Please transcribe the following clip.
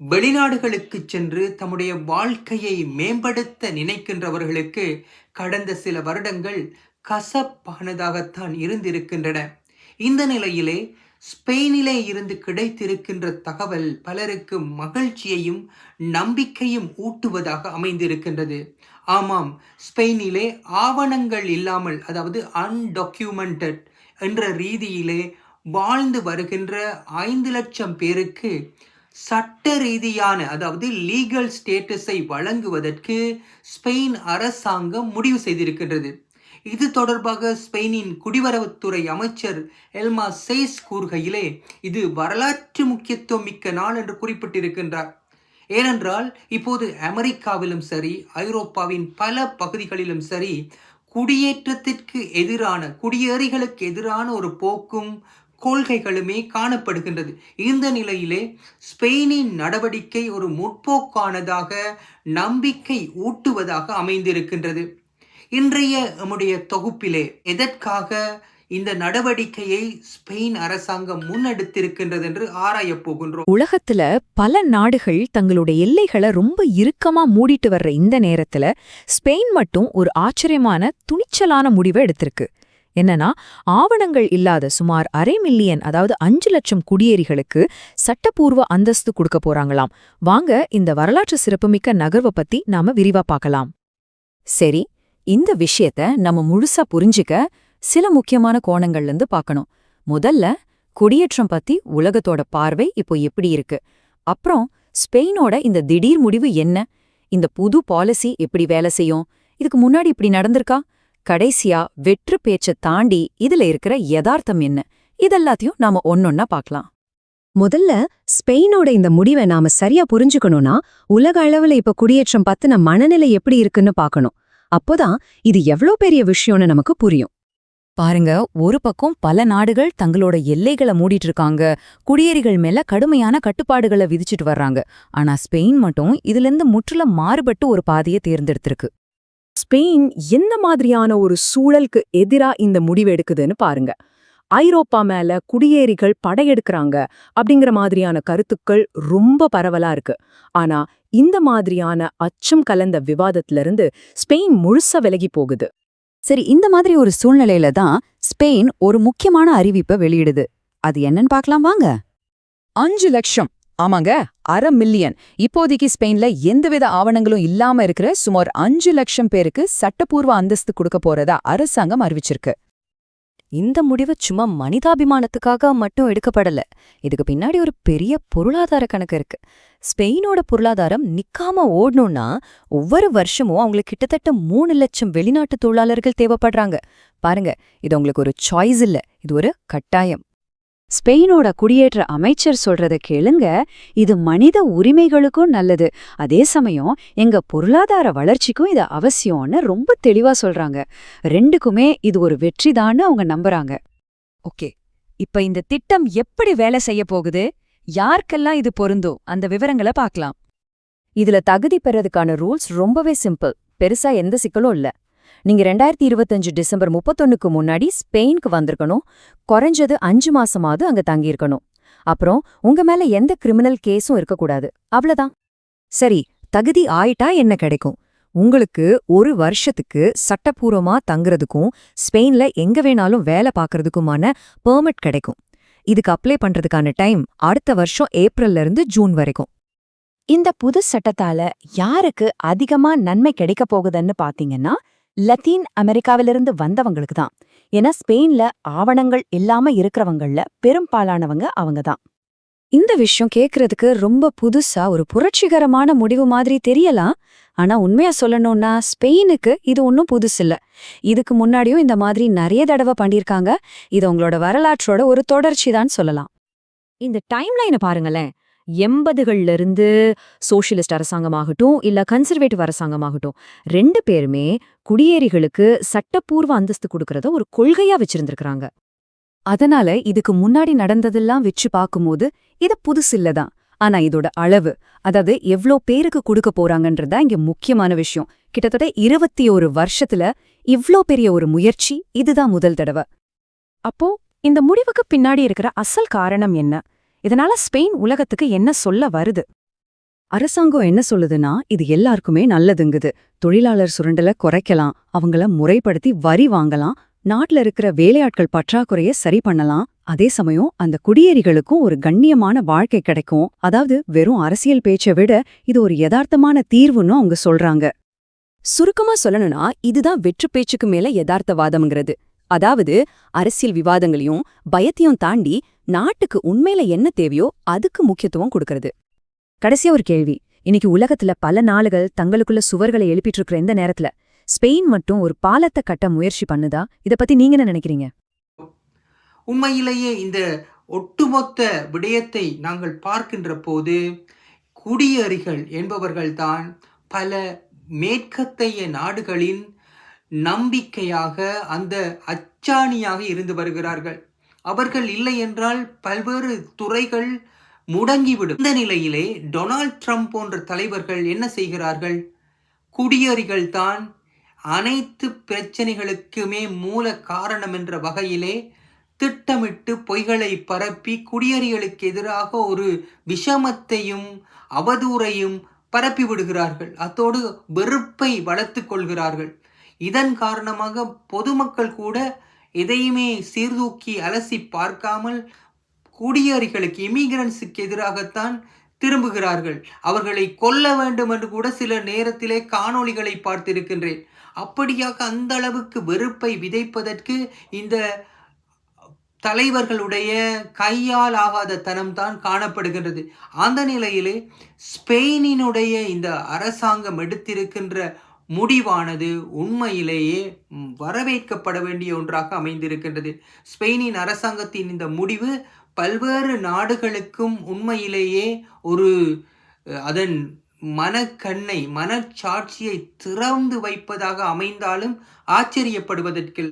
வெளிநாடுகளுக்கு சென்று தம்முடைய வாழ்க்கையை மேம்படுத்த நினைக்கின்றவர்களுக்கு கடந்த சில வருடங்கள் கசப்பானதாகத்தான் இருந்திருக்கின்றன. இந்த நிலையிலே ஸ்பெயினிலே இருந்து கிடைத்திருக்கின்ற தகவல் பலருக்கு மகிழ்ச்சியையும் நம்பிக்கையும் ஊட்டுவதாக அமைந்திருக்கின்றது. ஆமாம் ஸ்பெயினிலே ஆவணங்கள் இல்லாமல் அதாவது அன்டாக்குமெண்டட் என்ற ரீதியிலே வாழ்ந்து வருகின்ற ஐந்து லட்சம் பேருக்கு சட்ட ரீதியான அதாவது லீகல் ஸ்டேட்டஸை வழங்குவதற்கு ஸ்பெயின் அரசாங்கம் முடிவு செய்திருக்கின்றது. இது தொடர்பாக ஸ்பெயினின் குடிவரவுத்துறை அமைச்சர் எல்மா சேஸ் கூறுகையிலே இது வரலாற்று முக்கியத்துவம் மிக்க நாள் என்று குறிப்பிட்டிருக்கின்றார். ஏனென்றால் இப்போது அமெரிக்காவிலும் சரி ஐரோப்பாவின் பல பகுதிகளிலும் சரி குடியேற்றத்திற்கு எதிரான குடியேறிகளுக்கு எதிரான ஒரு போக்கும் கொள்கைகளுமே காணப்படுகின்றது. இந்த நிலையிலே ஸ்பெயினின் நடவடிக்கை ஒரு முற்போக்கானதாக நம்பிக்கை ஊட்டுவதாக அமைந்திருக்கின்றது. இன்றைய நம்முடைய தொகுப்பிலே எதற்காக இந்த நடவடிக்கையை ஸ்பெயின் அரசாங்கம் முன்னெடுத்திருக்கின்றது என்று ஆராயப் போகின்றோம். உலகத்துல பல நாடுகள் தங்களுடைய எல்லைகளை ரொம்ப இறுக்கமா மூடிட்டு வர்ற இந்த நேரத்துல ஸ்பெயின் மட்டும் ஒரு ஆச்சரியமான துணிச்சலான முடிவை எடுத்திருக்கு. என்னன்னா ஆவணங்கள் இல்லாத சுமார் அரை மில்லியன் அதாவது அஞ்சு லட்சம் குடியேறிகளுக்கு சட்டப்பூர்வ அந்தஸ்து கொடுக்க போறாங்களாம். வாங்க இந்த வரலாற்று சிறப்புமிக்க நகர்வை பத்தி நாம விரிவா பார்க்கலாம். சரி இந்த விஷயத்த நம்ம முழுசா புரிஞ்சுக்க சில முக்கியமான கோணங்கள்ல இருந்து பார்க்கணும். முதல்ல குடியேற்றம் பத்தி உலகத்தோட பார்வை இப்போ எப்படி இருக்கு? அப்புறம் ஸ்பெயினோட இந்த திடீர் முடிவு என்ன? இந்த புது பாலிசி எப்படி வேலை செய்யும்? இதுக்கு முன்னாடி இப்படி நடந்திருக்கா? கடைசியா வெற்று பேச்ச தாண்டி இதுல இருக்கிற யதார்த்தம் என்ன? இதெல்லாத்தையும் நாம ஒன்னொன்னா பார்க்கலாம் முதல்ல ஸ்பெயினோட இந்த முடிவை நாம சரியா புரிஞ்சுக்கணும்னா உலக அளவுல இப்ப குடியேற்றம் பத்தின மனநிலை எப்படி இருக்குன்னு பார்க்கணும் அப்போதான் இது எவ்ளோ பெரிய விஷயம்னு நமக்கு புரியும். பாருங்க ஒரு பக்கம் பல நாடுகள் தங்களோட எல்லைகளை மூடிட்டு இருக்காங்க. குடியேறிகள் மேல கடுமையான கட்டுப்பாடுகளை விதிச்சிட்டு வர்றாங்க. ஆனா ஸ்பெயின் மட்டும் இதிலிருந்து முற்றிலும் மாறுபட்டு ஒரு பாதையை தேர்ந்தெடுத்திருக்கு. ஸ்பெயின் எந்த மாதிரியான ஒரு சூழலுக்கு எதிரா இந்த முடிவு எடுக்குதுன்னு பாருங்க. ஐரோப்பா மேல குடியேறிகள் படையெடுக்கறாங்க அப்படிங்கிற மாதிரியான கருத்துக்கள் ரொம்ப பரவலா இருக்கு. ஆனா இந்த மாதிரியான அச்சம் கலந்த விவாதத்துல இருந்து ஸ்பெயின் முழுசா விலகி போகுது. சரி இந்த மாதிரி ஒரு சூழ்நிலையில தான் ஸ்பெயின் ஒரு முக்கியமான அறிவிப்பை வெளியிடுது. அது என்னன்னு பார்க்கலாம் வாங்க. அஞ்சு லட்சம். ஆமாங்க அரை மில்லியன். இப்போதைக்கு ஸ்பெயின்ல எந்தவித ஆவணங்களும் இல்லாம இருக்கிற சுமார் அஞ்சு லட்சம் பேருக்கு சட்டப்பூர்வ அந்தஸ்து கொடுக்க போறதா அரசாங்கம் அறிவிச்சிருக்கு. இந்த முடிவு சும்மா மனிதாபிமானத்துக்காக மட்டும் எடுக்கப்படல. இதுக்கு பின்னாடி ஒரு பெரிய பொருளாதார கணக்கு இருக்கு. ஸ்பெயினோட பொருளாதாரம் நிக்காம ஓடணும்னா ஒவ்வொரு வருஷமும் அவங்களுக்கு கிட்டத்தட்ட மூணு லட்சம் வெளிநாட்டு தொழிலாளர்கள் தேவைப்படுறாங்க. பாருங்க இது உங்களுக்கு ஒரு சாய்ஸ் இல்ல. இது ஒரு கட்டாயம். ஸ்பெயினோட குடியேற்ற அமைச்சர் சொல்றத கேளுங்க. இது மனித உரிமைகளுக்கும் நல்லது. அதே சமயம் எங்க பொருளாதார வளர்ச்சிக்கும் இது அவசியம்னு ரொம்ப தெளிவா சொல்றாங்க. ரெண்டுக்குமே இது ஒரு வெற்றிதான்னு அவங்க நம்புறாங்க. ஓகே. இப்ப இந்த திட்டம் எப்படி வேலை செய்ய போகுது? யாருக்கெல்லாம் இது பொருந்தோ? அந்த விவரங்களை பார்க்கலாம். இதுல தகுதி பெறதுக்கான ரூல்ஸ் ரொம்பவே சிம்பிள். பெருசா எந்த சிக்கலும் இல்ல. நீங்க ரெண்டாயிரத்தி இருபத்தஞ்சு டிசம்பர் முப்பத்தொன்னுக்கு முன்னாடி ஸ்பெயினுக்கு வந்திருக்கணும். குறைஞ்சது அஞ்சு மாசமாவது அங்க தங்கியிருக்கணும். அப்புறம் உங்க மேல எந்த கிரிமினல் கேஸும் இருக்கக்கூடாது. அவ்வளவுதான். சரி தகுதி ஆயிட்டா என்ன கிடைக்கும்? உங்களுக்கு ஒரு வருஷத்துக்கு சட்டப்பூர்வமா தங்குறதுக்கும் ஸ்பெயின்ல எங்க வேணாலும் வேலை பார்க்கறதுக்குமான பெர்மிட் கிடைக்கும். இதுக்கு அப்ளை பண்றதுக்கான டைம் அடுத்த வருஷம் ஏப்ரல்ல இருந்து ஜூன் வரைக்கும். இந்த புது சட்டத்தால யாருக்கு அதிகமா நன்மை கிடைக்க போகுதுன்னு பாத்தீங்கன்னா லத்தீன் அமெரிக்காவிலிருந்து வந்தவங்களுக்கு தான் ஏன்னா ஸ்பெயின்ல ஆவணங்கள் இல்லாம இருக்கிறவங்கள பெரும்பாலானவங்க அவங்க தான் இந்த விஷயம் கேக்குறதுக்கு ரொம்ப புதுசா ஒரு புரட்சிகரமான முடிவு மாதிரி தெரியலாம். ஆனா உண்மையா சொல்லணும்னா ஸ்பெயினுக்கு இது ஒன்றும் புதுசில்ல. இதுக்கு முன்னாடியும் இந்த மாதிரி நிறைய தடவை பண்ணியிருக்காங்க. இது உங்களோட வரலாற்றோட ஒரு தொடர்ச்சி தான் சொல்லலாம். இந்த டைம்லைனை பாருங்களேன். எண்பதுகள்ல இருந்து சோஷியலிஸ்ட் அரசாங்கமாகட்டும் இல்ல கன்சர்வேட்டிவ் அரசாங்கமாகட்டும் ரெண்டு பேருமே குடியேறிகளுக்கு சட்டப்பூர்வ அந்தஸ்து கொடுக்கறத ஒரு கொள்கையா வச்சிருந்திருக்கிறாங்க. அதனால இதுக்கு முன்னாடி நடந்ததெல்லாம் வச்சு பார்க்கும்போது இது புதுசில்லதான் ஆனா இதோட அளவு அதாவது எவ்ளோ பேருக்கு கொடுக்க போறாங்கன்றதா இங்க முக்கியமான விஷயம். கிட்டத்தட்ட இருபத்தி ஒரு வருஷத்துல இவ்ளோ பெரிய ஒரு முயற்சி இதுதான் முதல் தடவை. அப்போ இந்த முடிவுக்கு பின்னாடி இருக்கிற அசல் காரணம் என்ன? இதனால ஸ்பெயின் உலகத்துக்கு என்ன சொல்ல வருது? அரசாங்கம் என்ன சொல்லுதுன்னா இது எல்லாருக்குமே நல்லதுங்குது. தொழிலாளர் சுரண்டல குறைக்கலாம் அவங்கள முறைப்படுத்தி வரி வாங்கலாம் நாட்டுல இருக்கிற வேலையாட்கள் பற்றாக்குறைய சரி பண்ணலாம். அதே சமயம் அந்த குடியேறிகளுக்கும் ஒரு கண்ணியமான வாழ்க்கை கிடைக்கும். அதாவது வெறும் அரசியல் பேச்சை விட இது ஒரு யதார்த்தமான தீர்வுன்னு அவங்க சொல்றாங்க. சுருக்கமா சொல்லணும்னா இதுதான் வெற்று பேச்சுக்கு மேல யதார்த்தவாதம்ங்கிறது. அதாவது அரசியல் விவாதங்களையும் பயத்தையும் தாண்டி நாட்டுக்கு உண்மையில என்ன தேவையோ அதுக்கு முக்கியத்துவம் கொடுக்கறது. கடைசியா ஒரு கேள்வி. இன்னைக்கு உலகத்துல பல நாடுகள் தங்களுக்குள்ள சுவர்களை எழுப்பிட்டு இருக்கிற இந்த நேரத்துல ஸ்பெயின் மட்டும் ஒரு பாலத்தை கட்ட முயற்சி பண்ணுதா? இத பத்தி நீங்க என்ன நினைக்கிறீங்க? உண்மையிலேயே இந்த ஒட்டுமொத்த விடயத்தை நாங்கள் பார்க்கின்ற போது குடியேறிகள் என்பவர்கள்தான் பல மேற்கத்தைய நாடுகளின் நம்பிக்கையாக அந்த அச்சாணியாக இருந்து வருகிறார்கள். அவர்கள் இல்லை என்றால் பல்வேறு துறைகள் முடங்கிவிடும். இந்த நிலையிலே டொனால்ட் ட்ரம்ப் போன்ற தலைவர்கள் என்ன செய்கிறார்கள்? குடியேறிகள் தான் அனைத்து பிரச்சனைகளுக்குமே மூல காரணம் என்ற வகையிலே திட்டமிட்டு பொய்களை பரப்பி குடியேறிகளுக்கு எதிராக ஒரு விஷமத்தையும் அவதூறையும் பரப்பி விடுகிறார்கள். அத்தோடு வெறுப்பை வளர்த்துக் கொள்கிறார்கள். இதன் காரணமாக பொதுமக்கள் கூட எதையுமே சீர்தூக்கி அலசி பார்க்காமல் குடியேறிகளுக்கு இமிகிரன்ஸுக்கு எதிராகத்தான் திரும்புகிறார்கள். அவர்களை கொல்ல வேண்டும் என்று கூட சில நேரத்திலே காணொளிகளை பார்த்திருக்கின்றேன். அப்படியாக அந்த அளவுக்கு வெறுப்பை விதைப்பதற்கு இந்த தலைவர்களுடைய கையால் ஆகாத தனம்தான் காணப்படுகின்றது. அந்த நிலையிலே ஸ்பெயினினுடைய இந்த அரசாங்கம் எடுத்திருக்கின்ற முடிவானது உண்மையிலேயே வரவேற்கப்பட வேண்டிய ஒன்றாக அமைந்திருக்கின்றது. ஸ்பெயினின் அரசாங்கத்தின் இந்த முடிவு பல்வேறு நாடுகளுக்கும் உண்மையிலேயே ஒரு அதன் மனக்கண்ணை மனச்சாட்சியை திறந்து வைப்பதாக அமைந்தாலும் ஆச்சரியப்படுவதற்கு